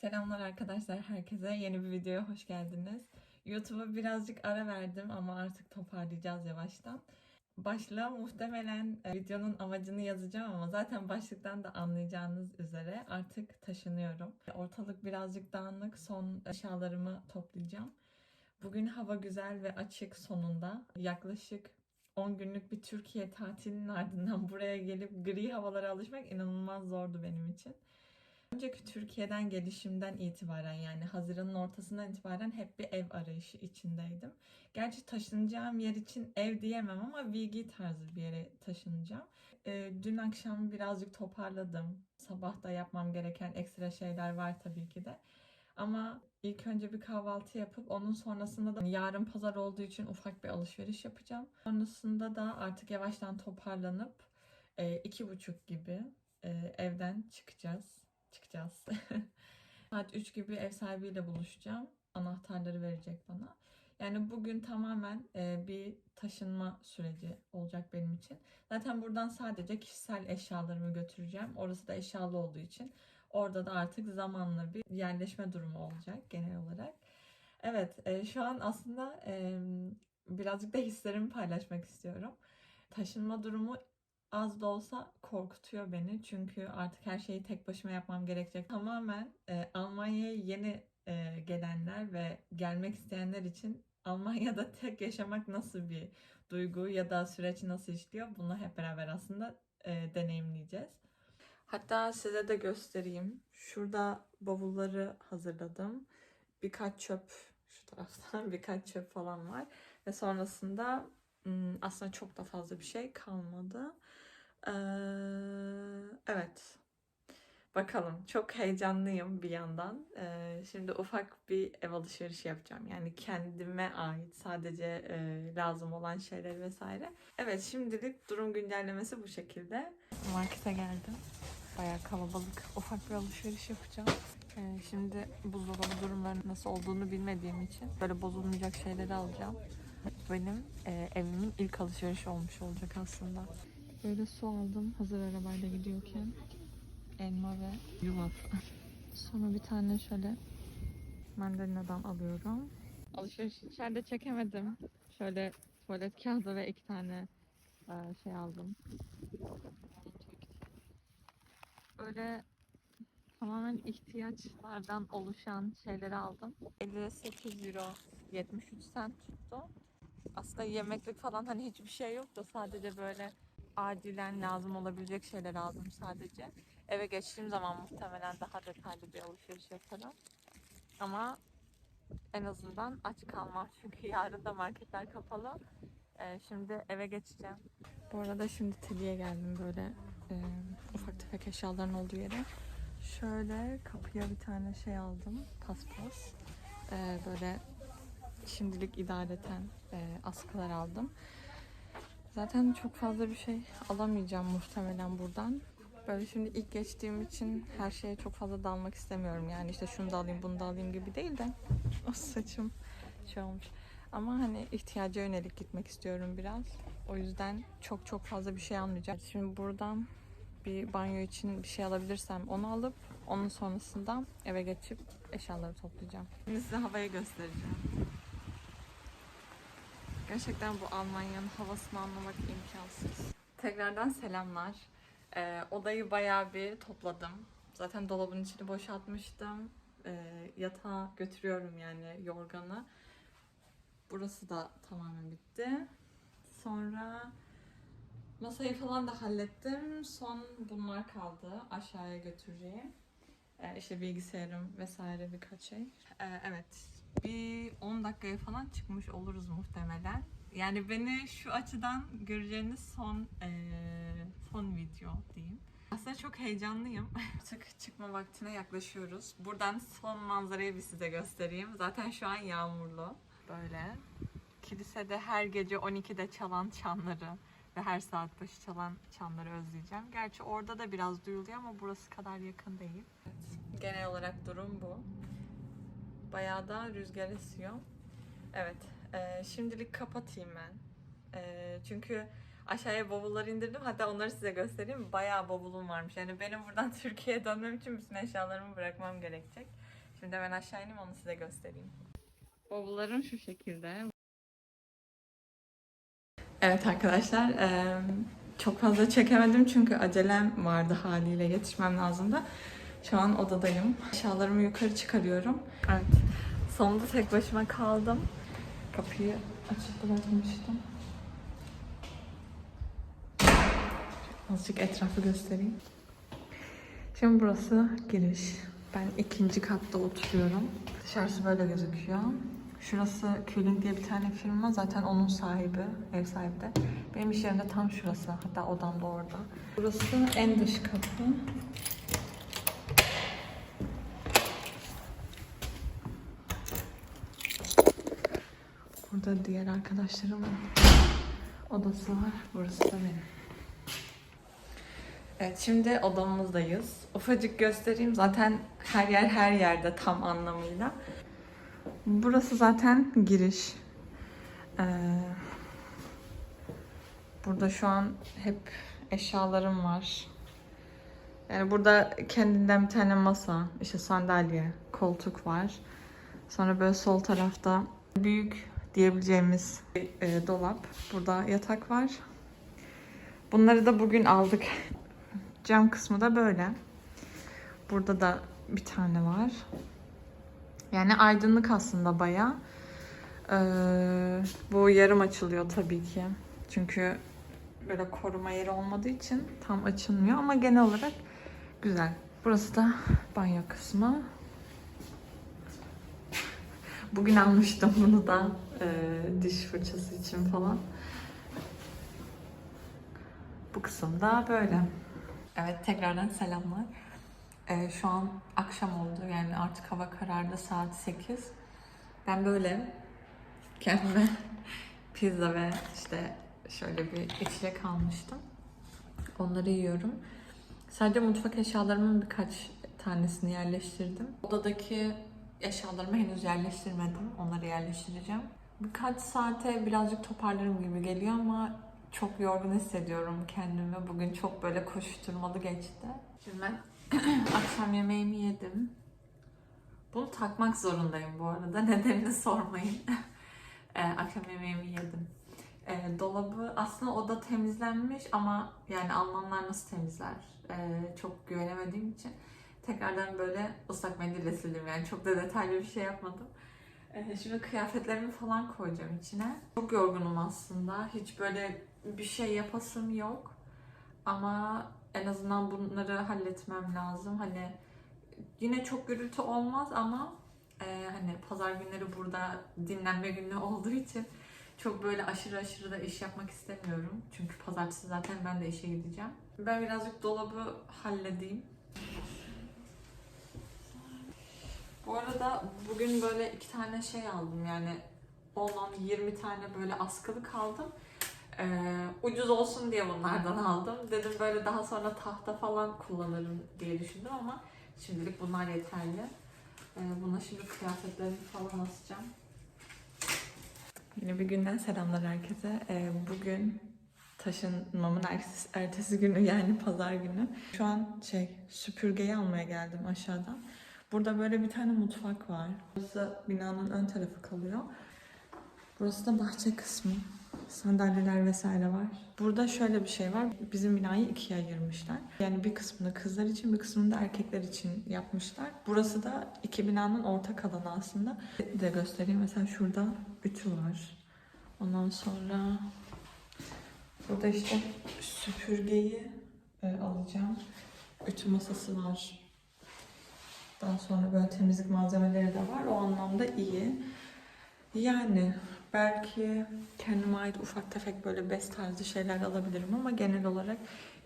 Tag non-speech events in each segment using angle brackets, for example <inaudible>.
Selamlar arkadaşlar herkese. Yeni bir videoya hoş geldiniz. YouTube'a birazcık ara verdim ama artık toparlayacağız yavaştan. Başlığa muhtemelen e, videonun amacını yazacağım ama zaten başlıktan da anlayacağınız üzere artık taşınıyorum. Ortalık birazcık dağınık. Son eşyalarımı toplayacağım. Bugün hava güzel ve açık sonunda. Yaklaşık 10 günlük bir Türkiye tatilinin ardından <laughs> buraya gelip gri havalara alışmak inanılmaz zordu benim için. Önceki Türkiye'den gelişimden itibaren yani Haziran'ın ortasından itibaren hep bir ev arayışı içindeydim. Gerçi taşınacağım yer için ev diyemem ama VG tarzı bir yere taşınacağım. Ee, dün akşam birazcık toparladım. Sabah da yapmam gereken ekstra şeyler var tabii ki de. Ama ilk önce bir kahvaltı yapıp onun sonrasında da yarın pazar olduğu için ufak bir alışveriş yapacağım. Sonrasında da artık yavaştan toparlanıp e, iki buçuk gibi e, evden çıkacağız. Çıkacağız. <laughs> Saat 3 gibi ev sahibiyle buluşacağım. Anahtarları verecek bana. Yani bugün tamamen e, bir taşınma süreci olacak benim için. Zaten buradan sadece kişisel eşyalarımı götüreceğim. Orası da eşyalı olduğu için. Orada da artık zamanla bir yerleşme durumu olacak genel olarak. Evet, e, şu an aslında e, birazcık da hislerimi paylaşmak istiyorum. Taşınma durumu az da olsa korkutuyor beni. Çünkü artık her şeyi tek başıma yapmam gerekecek. Tamamen e, Almanya'ya yeni e, gelenler ve gelmek isteyenler için Almanya'da <laughs> tek yaşamak nasıl bir duygu ya da süreç nasıl işliyor bunu hep beraber aslında e, deneyimleyeceğiz. Hatta size de göstereyim. Şurada bavulları hazırladım. Birkaç çöp şu taraftan <laughs> birkaç çöp falan var. Ve sonrasında aslında çok da fazla bir şey kalmadı. Ee, evet. Bakalım. Çok heyecanlıyım bir yandan. Ee, şimdi ufak bir ev alışverişi yapacağım. Yani kendime ait sadece e, lazım olan şeyler vesaire. Evet şimdilik durum güncellemesi bu şekilde. Markete geldim. Bayağı kalabalık. Ufak bir alışveriş yapacağım. Ee, şimdi buzdolabı durumlarının nasıl olduğunu bilmediğim için böyle bozulmayacak şeyleri alacağım. Benim e, evimin ilk alışverişi olmuş olacak aslında. Böyle su aldım hazır arabayla gidiyorken. Elma ve yulaf. Sonra bir tane şöyle mandalinadan alıyorum. Alışveriş içeride çekemedim. Şöyle tuvalet kağıdı ve iki tane e, şey aldım. Böyle tamamen ihtiyaçlardan oluşan şeyleri aldım. 58 euro 73 cent tuttu. Aslında yemeklik falan hani hiçbir şey yok da sadece böyle acilen lazım olabilecek şeyler aldım sadece. Eve geçtiğim zaman muhtemelen daha detaylı bir alışveriş yaparım. Ama en azından aç kalmam <laughs> çünkü yarın da marketler kapalı. Ee, şimdi eve geçeceğim. Bu arada şimdi Teli'ye geldim böyle e, ufak tefek eşyaların olduğu yere. Şöyle kapıya bir tane şey aldım. Paspas. Ee, böyle şimdilik idareten e, askılar aldım. Zaten çok fazla bir şey alamayacağım muhtemelen buradan. Böyle şimdi ilk geçtiğim için her şeye çok fazla dalmak istemiyorum. Yani işte şunu da alayım, bunu da alayım gibi değil de <laughs> o saçım şey olmuş. Ama hani ihtiyaca yönelik gitmek istiyorum biraz. O yüzden çok çok fazla bir şey almayacağım. Şimdi buradan bir banyo için bir şey alabilirsem onu alıp onun sonrasında eve geçip eşyaları toplayacağım. Şimdi size havayı göstereceğim. Gerçekten bu Almanya'nın havasını anlamak imkansız. Tekrardan selamlar. Ee, odayı bayağı bir topladım. Zaten dolabın içini boşaltmıştım. Ee, yatağa götürüyorum yani yorganı. Burası da tamamen bitti. Sonra masayı falan da hallettim. Son bunlar kaldı aşağıya götüreceğim. Ee, işte bilgisayarım vesaire birkaç şey. Ee, evet bir 10 dakikaya falan çıkmış oluruz muhtemelen. Yani beni şu açıdan göreceğiniz son eee, son video diyeyim. Aslında çok heyecanlıyım. <laughs> Artık çıkma vaktine yaklaşıyoruz. Buradan son manzarayı bir size göstereyim. Zaten şu an yağmurlu. Böyle. Kilisede her gece 12'de çalan çanları ve her saat başı çalan çanları özleyeceğim. Gerçi orada da biraz duyuluyor ama burası kadar yakın değil. Evet. Genel olarak durum bu. Bayağı da rüzgar esiyor. Evet. e, şimdilik kapatayım ben. E, çünkü aşağıya bavulları indirdim. Hatta onları size göstereyim. Bayağı bavulum varmış. Yani benim buradan <laughs> Türkiye'ye dönmem için bütün eşyalarımı bırakmam gerekecek. Şimdi ben aşağı ineyim onu size göstereyim. Bavullarım şu şekilde. Evet arkadaşlar eee, çok fazla çekemedim çünkü acelem vardı haliyle yetişmem lazımdı. Şu an odadayım. Eşyalarımı yukarı çıkarıyorum. Evet. Sonunda tek başıma kaldım. Kapıyı açık bırakmıştım. Azıcık etrafı göstereyim. Şimdi burası giriş. Ben ikinci katta oturuyorum. Dışarısı böyle gözüküyor. Şurası Küling diye bir tane firma. Zaten onun sahibi, ev sahibi de. Benim iş yerim de tam şurası. Hatta odam da orada. Burası en dış kapı. Burada diğer arkadaşlarımın odası var. Burası da benim. Evet şimdi odamızdayız. Ufacık göstereyim. Zaten her yer her yerde tam anlamıyla. Burası zaten giriş. Ee, burada şu an hep eşyalarım var. Yani burada kendinden bir tane masa, işte sandalye, koltuk var. Sonra böyle sol tarafta büyük diyebileceğimiz bir e, dolap. Burada yatak var. Bunları da bugün aldık. Cam kısmı da böyle. Burada da bir tane var. Yani aydınlık aslında baya. bu yarım açılıyor tabii ki. Çünkü böyle koruma yeri olmadığı için tam açılmıyor ama genel olarak güzel. Burası da banyo kısmı. Bugün almıştım bunu da e, diş fırçası için falan. Bu kısımda böyle. Evet tekrardan selamlar. Ee, şu an akşam oldu yani artık hava karardı saat 8. Ben böyle kendime <laughs> pizza ve işte şöyle bir içecek almıştım. Onları yiyorum. Sadece mutfak eşyalarımın birkaç tanesini yerleştirdim. Odadaki eşyalarımı henüz yerleştirmedim. Onları yerleştireceğim. Birkaç saate birazcık toparlarım gibi geliyor ama çok yorgun hissediyorum kendimi. Bugün çok böyle koşturmalı geçti. Şimdi ben <clears throat> akşam yemeğimi yedim. Bunu takmak zorundayım bu arada. <laughs> Nedenini sormayın. <laughs> Ee, akşam yemeğimi yedim. Ee, dolabı aslında oda temizlenmiş ama yani Almanlar nasıl temizler? Ee, çok güvenemediğim için tekrardan böyle ıslak mendille sildim. Yani çok da detaylı bir şey yapmadım. Ee, Şimdi kıyafetlerimi falan koyacağım içine. Çok yorgunum aslında. Hiç böyle bir şey yapasım yok. Ama en azından bunları halletmem lazım. Hani yine çok gürültü olmaz ama e, hani pazar günleri burada dinlenme günü <laughs> olduğu için çok böyle aşırı aşırı da iş yapmak istemiyorum. Çünkü pazartesi zaten ben de işe gideceğim. Ben birazcık dolabı halledeyim. Bu arada bugün böyle iki tane şey aldım yani 10-20 tane böyle askılık aldım. Ee, ucuz olsun diye bunlardan aldım. Dedim böyle daha sonra tahta falan kullanırım diye düşündüm ama şimdilik bunlar yeterli. Ee, buna şimdi kıyafetlerimi falan asacağım. Yine bir günden selamlar herkese. Ee, bugün taşınmamın ertesi, ertesi günü yani pazar günü. Şu an şey süpürgeyi almaya geldim aşağıdan. Burada böyle bir tane mutfak var. Burası binanın ön tarafı kalıyor. Burası da bahçe kısmı. Sandalyeler vesaire var. Burada şöyle bir şey var. Bizim binayı ikiye ayırmışlar. Yani bir kısmını kızlar için bir kısmını da erkekler için yapmışlar. Burası da iki binanın ortak alanı aslında. Bir de göstereyim. Mesela şurada ütü var. Ondan sonra burada işte süpürgeyi e, alacağım. Ütü masası var. Daha sonra böyle temizlik malzemeleri de var. O anlamda iyi. Yani belki kendime ait ufak tefek böyle bez tarzı şeyler alabilirim ama genel olarak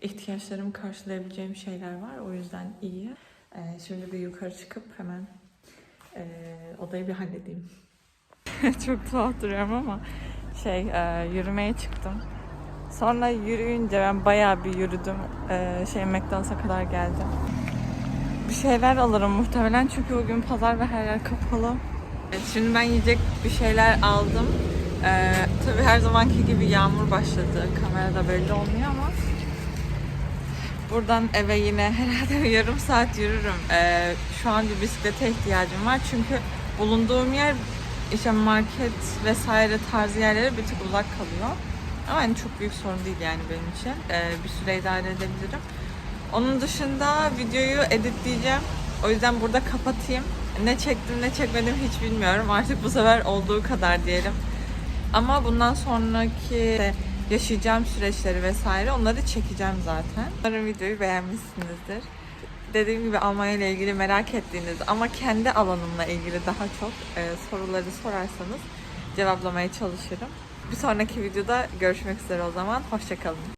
ihtiyaçlarımı karşılayabileceğim şeyler var. O yüzden iyi. Ee, şimdi bir yukarı çıkıp hemen e, odayı bir halledeyim. <laughs> Çok tuhaf duruyorum ama şey e, yürümeye çıktım. Sonra yürüyünce ben bayağı bir yürüdüm. E, şey McDonald's'a kadar geldim. Bir şeyler alırım muhtemelen çünkü bugün pazar ve her yer kapalı. Evet, şimdi ben yiyecek bir şeyler aldım. Ee, tabii her zamanki gibi yağmur başladı. Kamerada belli olmuyor ama Buradan eve yine <laughs> herhalde yarım saat yürürüm. Ee, şu an bir bisiklete ihtiyacım var çünkü bulunduğum yer işte market vesaire tarzı yerlere bir tık uzak kalıyor. Ama hani çok büyük sorun değil yani benim için. Ee, bir süre idare edebilirim. Onun dışında videoyu editleyeceğim. O yüzden burada kapatayım. Ne çektim ne çekmedim hiç bilmiyorum. Artık bu sefer olduğu kadar diyelim. Ama bundan sonraki yaşayacağım süreçleri vesaire onları çekeceğim zaten. Umarım videoyu beğenmişsinizdir. Dediğim gibi Almanya ile ilgili merak ettiğiniz ama kendi alanımla ilgili daha çok e, soruları sorarsanız cevaplamaya çalışırım. Bir sonraki videoda görüşmek üzere o zaman. Hoşçakalın.